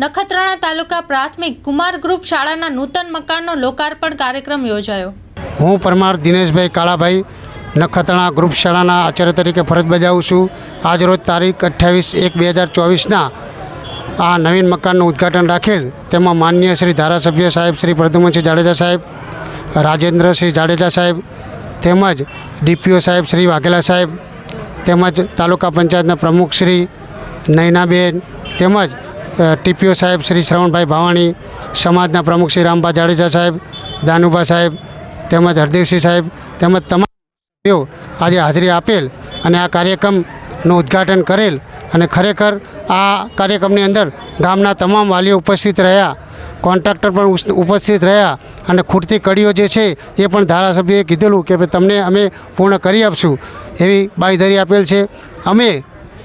નખત્રાણા તાલુકા પ્રાથમિક કુમાર ગ્રુપ શાળાના નૂતન મકાનનો લોકાર્પણ કાર્યક્રમ યોજાયો. હું પરમાર દિનેશભાઈ કાળાભાઈ નખત્રાણા ગ્રુપ શાળાના આચાર્ય તરીકે ફરજ બજાવું છું. આજરોજ તારીખ અઠ્ઠાવીસ એક બે હજાર ચોવીસના આ નવીન મકાનનું ઉદ્ઘાટન રાખેલ તેમાં માનનીય શ્રી ધારાસભ્ય સાહેબ શ્રી પ્રદ્યુમનસિંહ જાડેજા સાહેબ, રાજેન્દ્રસિંહ જાડેજા સાહેબ તેમજ ડીપીઓ સાહેબ શ્રી વાઘેલા સાહેબ તેમજ તાલુકા પંચાયતના પ્રમુખ શ્રી નયનાબેન તેમજ ટીપીઓ સાહેબ શ્રી શ્રવણભાઈ ભાવાણી, સમાજના પ્રમુખ શ્રી રામભા જાડેજા સાહેબ, દાનુભા સાહેબ, તેમજ હરદેવસિંહ સાહેબ, તેમજ તમામ સભ્યો આજે હાજરી આપેલ અને આ કાર્યક્રમનું ઉદ્ઘાટન કરેલ અને ખરેખર આ કાર્યક્રમની અંદર ગામના તમામ વાલીઓ ઉપસ્થિત રહ્યા, કોન્ટ્રાક્ટર પણ ઉપસ્થિત રહ્યા અને ખૂટતી કડીઓ જે છે એ પણ ધારાસભ્યએ કીધેલું કે તમને અમે પૂર્ણ કરી આપશું એવી બાંયધરી આપેલ છે. અમે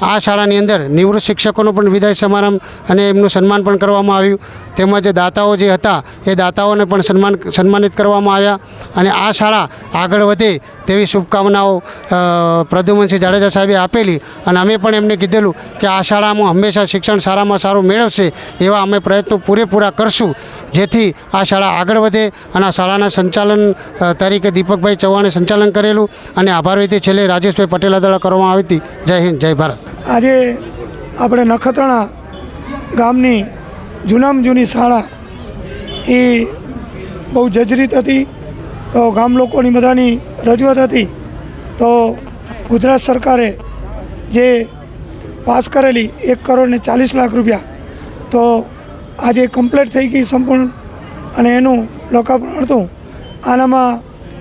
આ શાળાની અંદર નિવૃત્ત શિક્ષકોનો પણ વિદાય સમારંભ અને એમનું સન્માન પણ કરવામાં આવ્યું. તેમજ દાતાઓ જે હતા, એ દાતાઓને પણ સન્માન, સન્માનિત કરવામાં આવ્યા. અને આ શાળા આગળ વધે તેવી શુભકામનાઓ પ્રદ્યુમનસિંહ જાડેજા સાહેબે આપેલી. અને અમે પણ એમને કીધેલું કે આ શાળામાં હંમેશા શિક્ષણ સારામાં સારું મેળવશે એવા અમે પ્રયત્નો પૂરેપૂરા કરશું, જેથી આ શાળા આગળ વધે અને આ શાળાના સંચાલન તરીકે દીપકભાઈ ચૌહાણે સંચાલન કરેલું. અને આભાર વિધિ છેલ્લે રાજેશભાઈ પટેલ દ્વારા કરવામાં આવી હતી. જય હિન્દ, જય ભારત. આજે આપણે નખત્રાણા ગામની જૂનામાં જૂની શાળા એ બહુ જજરીત હતી. તો ગામ લોકોની બધાની રજૂઆત હતી. તો ગુજરાત સરકારે જે પાસ કરેલી એક કરોડ ને ચાલીસ લાખ રૂપિયા તો આજે કમ્પ્લીટ થઈ ગઈ સંપૂર્ણ અને એનું લોકાર્પણ હતું. આનામાં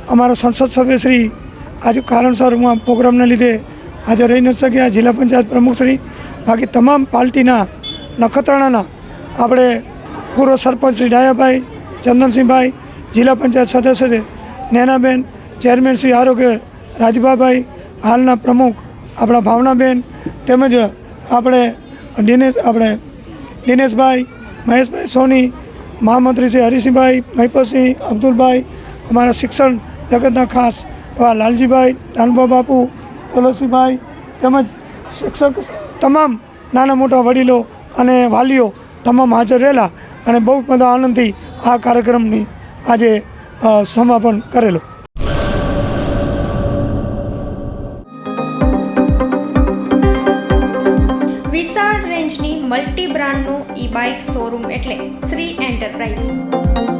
અમારા સંસદ સભ્ય શ્રી આજે કારણસર હું પ્રોગ્રામને લીધે હાજર રહી નથી શક્યા. જિલ્લા પંચાયત પ્રમુખશ્રી બાકી તમામ પાર્ટીના નખત્રાણાના આપણે પૂર્વ સરપંચ શ્રી ડાયાભાઈ, ચંદનસિંહભાઈ, જિલ્લા પંચાયત સદસ્ય નેનાબેન, ચેરમેન શ્રી આરોગ્ય રાજભાભાઈ, હાલના પ્રમુખ આપણા ભાવનાબેન તેમજ આપણે દિનેશ, આપણે દિનેશભાઈ, મહેશભાઈ સોની, મહામંત્રી શ્રી હરિસિંહભાઈ મહિપતસિંહ અબ્દુલભાઈ, અમારા શિક્ષણ જગતના ખાસ એવા લાલજીભાઈ દાનબા બાપુ તુલસીભાઈ તેમજ શિક્ષક તમામ નાના મોટા વડીલો અને વાલીઓ તમામ હાજર રહેલા અને બહુ બધા આનંદથી આ કાર્યક્રમની આજે સમાપન કરેલું. વિશાળ રેન્જની મલ્ટી બ્રાન્ડનું ઈ બાઇક શોરૂમ એટલે શ્રી એન્ટરપ્રાઇઝ.